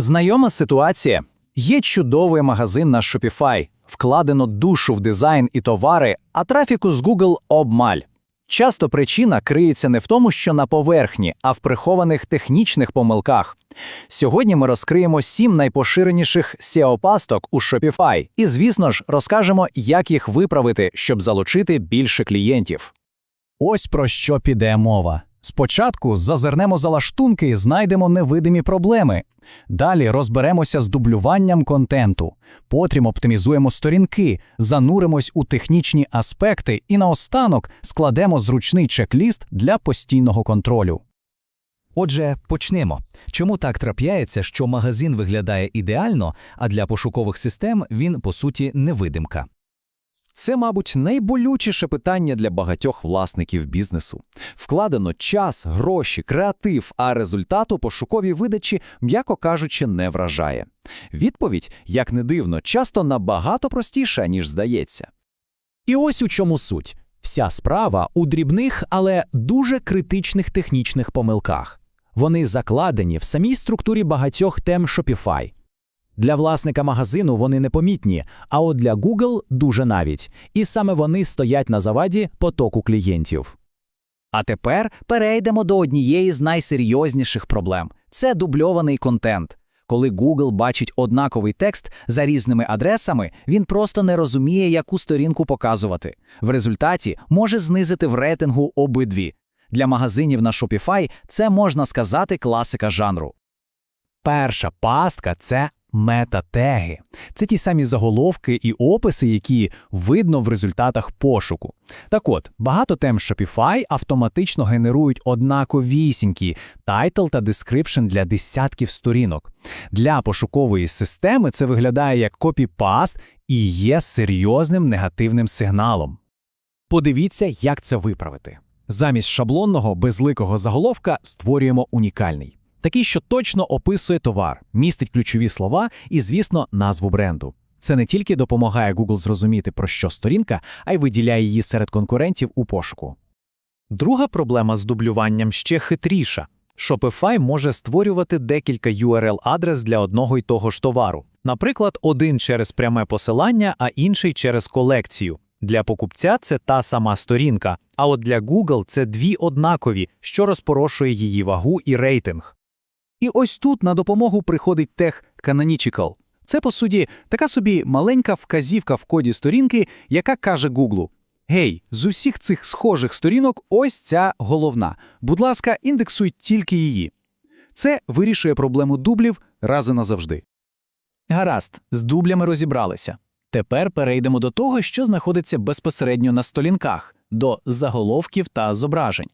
Знайома ситуація. Є чудовий магазин на Shopify, вкладено душу в дизайн і товари, а трафіку з Google обмаль. Часто причина криється не в тому, що на поверхні, а в прихованих технічних помилках. Сьогодні ми розкриємо сім найпоширеніших SEO-пасток у Shopify і, звісно ж, розкажемо, як їх виправити, щоб залучити більше клієнтів. Ось про що піде мова. Спочатку зазирнемо за лаштунки і знайдемо невидимі проблеми. Далі розберемося з дублюванням контенту, потрім оптимізуємо сторінки, зануримось у технічні аспекти і наостанок складемо зручний чек-ліст для постійного контролю. Отже, почнемо. Чому так трапляється, що магазин виглядає ідеально, а для пошукових систем він, по суті, невидимка? Це, мабуть, найболючіше питання для багатьох власників бізнесу. Вкладено час, гроші, креатив, а результату пошуковій видачі, м'яко кажучи, не вражає. Відповідь, як не дивно, часто набагато простіша, ніж здається. І ось у чому суть. Вся справа у дрібних, але дуже критичних технічних помилках. Вони закладені в самій структурі багатьох тем Shopify. Для власника магазину вони непомітні, а от для Google дуже навіть. І саме вони стоять на заваді потоку клієнтів. А тепер перейдемо до однієї з найсерйозніших проблем це дубльований контент. Коли Google бачить однаковий текст за різними адресами, він просто не розуміє, яку сторінку показувати. В результаті може знизити в рейтингу обидві. Для магазинів на Shopify це можна сказати класика жанру. Перша пастка це метатеги. Це ті самі заголовки і описи, які видно в результатах пошуку. Так от, багато тем Shopify автоматично генерують однаковісінькі тайтл та description для десятків сторінок. Для пошукової системи це виглядає як копіпаст і є серйозним негативним сигналом. Подивіться, як це виправити. Замість шаблонного безликого заголовка створюємо унікальний. Такий, що точно описує товар, містить ключові слова і, звісно, назву бренду. Це не тільки допомагає Google зрозуміти, про що сторінка, а й виділяє її серед конкурентів у пошуку. Друга проблема з дублюванням ще хитріша. Shopify може створювати декілька URL-адрес для одного й того ж товару. Наприклад, один через пряме посилання, а інший через колекцію. Для покупця це та сама сторінка, а от для Google це дві однакові, що розпорошує її вагу і рейтинг. І ось тут на допомогу приходить тег Canonical. Це, по суті, така собі маленька вказівка в коді сторінки, яка каже Гуглу: Гей, з усіх цих схожих сторінок, ось ця головна. Будь ласка, індексуй тільки її. Це вирішує проблему дублів раз і назавжди. Гаразд, з дублями розібралися. Тепер перейдемо до того, що знаходиться безпосередньо на сторінках, до заголовків та зображень.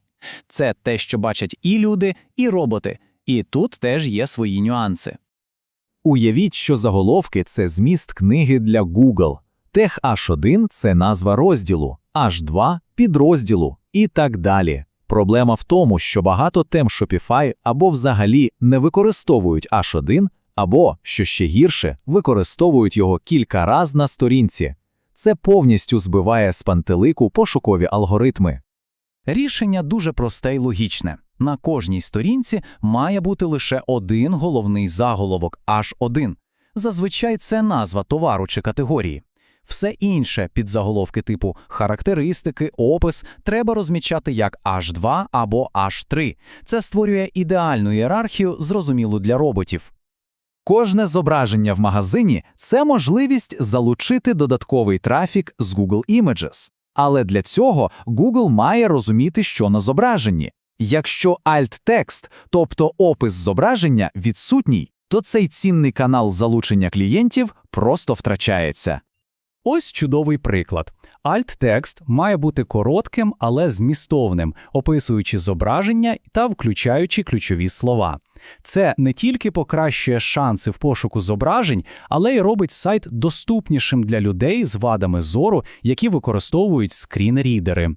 Це те, що бачать і люди, і роботи. І тут теж є свої нюанси. Уявіть, що заголовки це зміст книги для Google. Тех H1 це назва розділу, H2 підрозділу і так далі. Проблема в тому, що багато тем Shopify або взагалі не використовують H1, або, що ще гірше, використовують його кілька раз на сторінці. Це повністю збиває з пантелику пошукові алгоритми. Рішення дуже просте і логічне. На кожній сторінці має бути лише один головний заголовок H1. Зазвичай це назва товару чи категорії. Все інше підзаголовки типу характеристики, опис треба розмічати як H2 або H3. Це створює ідеальну ієрархію, зрозумілу для роботів. Кожне зображення в магазині це можливість залучити додатковий трафік з Google Images. Але для цього Google має розуміти, що на зображенні. Якщо alt-текст, тобто опис зображення, відсутній, то цей цінний канал залучення клієнтів просто втрачається. Ось чудовий приклад. Alt-текст має бути коротким, але змістовним, описуючи зображення та включаючи ключові слова. Це не тільки покращує шанси в пошуку зображень, але й робить сайт доступнішим для людей з вадами зору, які використовують скрін-рідери.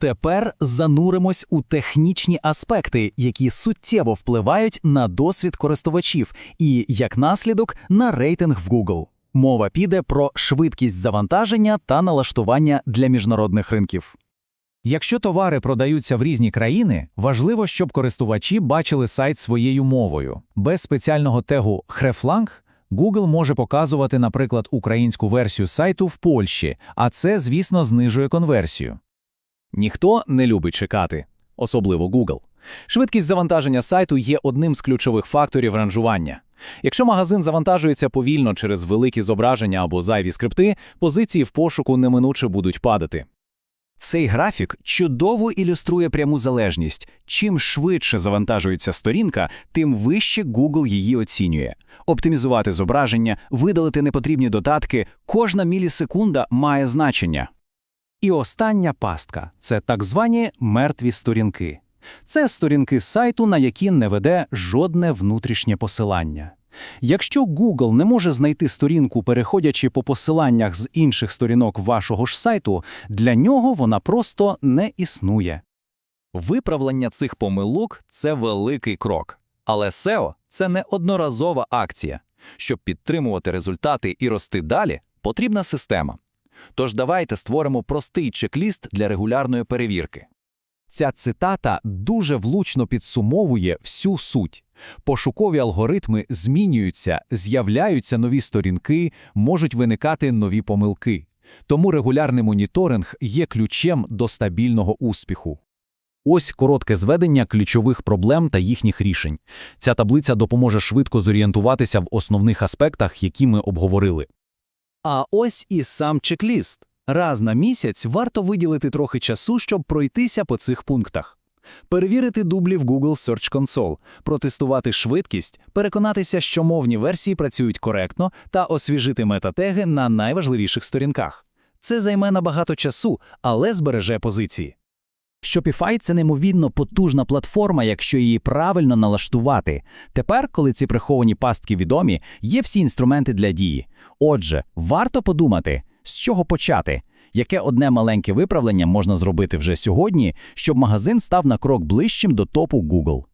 Тепер зануримось у технічні аспекти, які суттєво впливають на досвід користувачів і, як наслідок, на рейтинг в Google. Мова піде про швидкість завантаження та налаштування для міжнародних ринків. Якщо товари продаються в різні країни, важливо, щоб користувачі бачили сайт своєю мовою. Без спеціального тегу «хрефланг» Google може показувати, наприклад, українську версію сайту в Польщі, а це, звісно, знижує конверсію. Ніхто не любить чекати, особливо Google. Швидкість завантаження сайту є одним з ключових факторів ранжування. Якщо магазин завантажується повільно через великі зображення або зайві скрипти, позиції в пошуку неминуче будуть падати. Цей графік чудово ілюструє пряму залежність. Чим швидше завантажується сторінка, тим вище Google її оцінює. Оптимізувати зображення, видалити непотрібні додатки, кожна мілісекунда має значення. І остання пастка це так звані мертві сторінки. Це сторінки сайту, на які не веде жодне внутрішнє посилання. Якщо Google не може знайти сторінку, переходячи по посиланнях з інших сторінок вашого ж сайту, для нього вона просто не існує. Виправлення цих помилок це великий крок. Але SEO – це не одноразова акція. Щоб підтримувати результати і рости далі, потрібна система. Тож давайте створимо простий чек-ліст для регулярної перевірки. Ця цитата дуже влучно підсумовує всю суть. Пошукові алгоритми змінюються, з'являються нові сторінки, можуть виникати нові помилки. Тому регулярний моніторинг є ключем до стабільного успіху. Ось коротке зведення ключових проблем та їхніх рішень. Ця таблиця допоможе швидко зорієнтуватися в основних аспектах, які ми обговорили. А ось і сам чек-ліст. Раз на місяць варто виділити трохи часу, щоб пройтися по цих пунктах. Перевірити дублі в Google Search Console, протестувати швидкість, переконатися, що мовні версії працюють коректно та освіжити метатеги на найважливіших сторінках. Це займе набагато часу, але збереже позиції. Shopify – це неймовірно потужна платформа, якщо її правильно налаштувати. Тепер, коли ці приховані пастки відомі, є всі інструменти для дії. Отже, варто подумати, з чого почати, яке одне маленьке виправлення можна зробити вже сьогодні, щоб магазин став на крок ближчим до топу Google.